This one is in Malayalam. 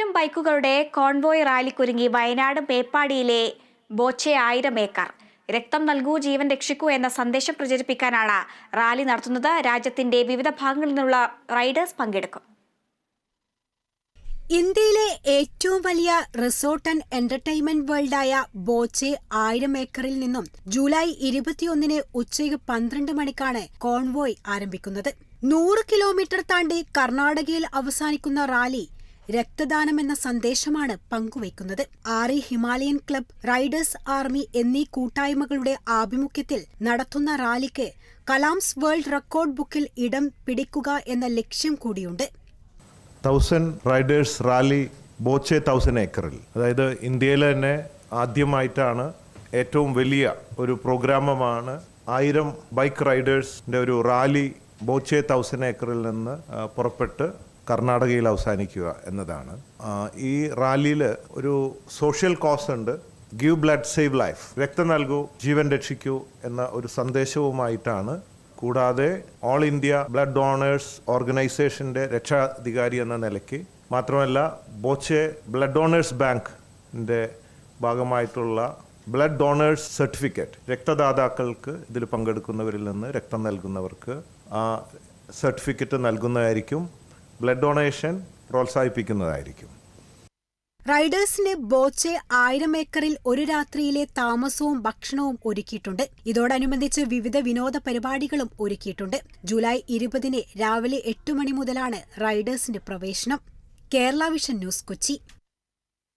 ആയിരം ബൈക്കുകളുടെ കോൺവോയ് റാലിക്കൊരുങ്ങി വയനാട് മേപ്പാടിയിലെ ബോച്ചെ ആയിരം ഏക്കർ. രക്തം നൽകൂ ജീവൻ രക്ഷിക്കൂ എന്ന സന്ദേശം പ്രചരിപ്പിക്കാനാണ് റാലി നടത്തുന്നത്. രാജ്യത്തിന്റെ വിവിധ ഭാഗങ്ങളിൽ നിന്നുള്ള റൈഡേഴ്സ് പങ്കെടുക്കും. ഇന്ത്യയിലെ ഏറ്റവും വലിയ റിസോർട്ട് ആൻഡ് എന്റർടൈൻമെന്റ് വേൾഡായ ബോച്ചെ ആയിരം ഏക്കറിൽ നിന്നും ജൂലൈ ഇരുപത്തിയൊന്നിന് ഉച്ചയ്ക്ക് പന്ത്രണ്ട് മണിക്കാണ് കോൺവോയ് ആരംഭിക്കുന്നത്. നൂറ് കിലോമീറ്റർ താണ്ടി കർണാടകയിൽ അവസാനിക്കുന്ന റാലി രക്തദാനം എന്ന സന്ദേശമാണ് പങ്കുവയ്ക്കുന്നത്. ആറി ഹിമാലയൻ ക്ലബ് റൈഡേഴ്സ് ആർമി എന്നീ കൂട്ടായ്മകളുടെ ആഭിമുഖ്യത്തിൽ നടത്തുന്ന റാലിക്ക് കലാംസ് വേൾഡ് റെക്കോർഡ് ബുക്കിൽ ഇടം പിടിക്കുക എന്ന ലക്ഷ്യം കൂടിയുണ്ട്. റൈഡേഴ്സ് റാലി ബോച്ചെ തൗസൻഡ് ഏക്കറിൽ. അതായത് ഇന്ത്യയിലെ തന്നെ ആദ്യമായിട്ടാണ് ഏറ്റവും വലിയ ഒരു പ്രോഗ്രാമമാണ് ആയിരം ബൈക്ക് റൈഡേഴ്സിന്റെ ഒരു റാലി ബോച്ചെ തൗസൻഡ് ഏക്കറിൽ നിന്ന് പുറപ്പെട്ട് കർണാടകയിൽ അവസാനിക്കുക എന്നതാണ്. ഈ റാലിയിൽ ഒരു സോഷ്യൽ കോസ് ഉണ്ട്. ഗീവ് ബ്ലഡ് സേവ് ലൈഫ് രക്തം നൽകൂ ജീവൻ രക്ഷിക്കൂ എന്ന ഒരു സന്ദേശവുമായിട്ടാണ്. കൂടാതെ ഓൾ ഇന്ത്യ ബ്ലഡ് ഡോണേഴ്സ് ഓർഗനൈസേഷന്റെ രക്ഷാധികാരി എന്ന നിലയ്ക്ക് മാത്രമല്ല ബോച്ചെ ബ്ലഡ് ഡോണേഴ്സ് ബാങ്കിന്റെ ഭാഗമായിട്ടുള്ള ബ്ലഡ് ഡോണേഴ്സ് സർട്ടിഫിക്കറ്റ് രക്തദാതാക്കൾക്ക് ഇതിൽ പങ്കെടുക്കുന്നവരിൽ നിന്ന് രക്തം നൽകുന്നവർക്ക് ആ സർട്ടിഫിക്കറ്റ് നൽകുന്നതായിരിക്കും. ബ്ലഡ് ഡൊണേഷൻ പ്രോത്സാഹിപ്പിക്കുന്നതായിരിക്കും. റൈഡേഴ്സിന് ബോച്ചെ ആയിരം ഏക്കറിൽ ഒരു രാത്രിയിലെ താമസവും ഭക്ഷണവും ഒരുക്കിയിട്ടുണ്ട്. ഇതോടനുബന്ധിച്ച് വിവിധ വിനോദ പരിപാടികളും ഒരുക്കിയിട്ടുണ്ട്. ജൂലൈ ഇരുപതിന് രാവിലെ എട്ട് മണി മുതലാണ് റൈഡേഴ്സിന്റെ പ്രവേശനം. Kerala vision news Kochi.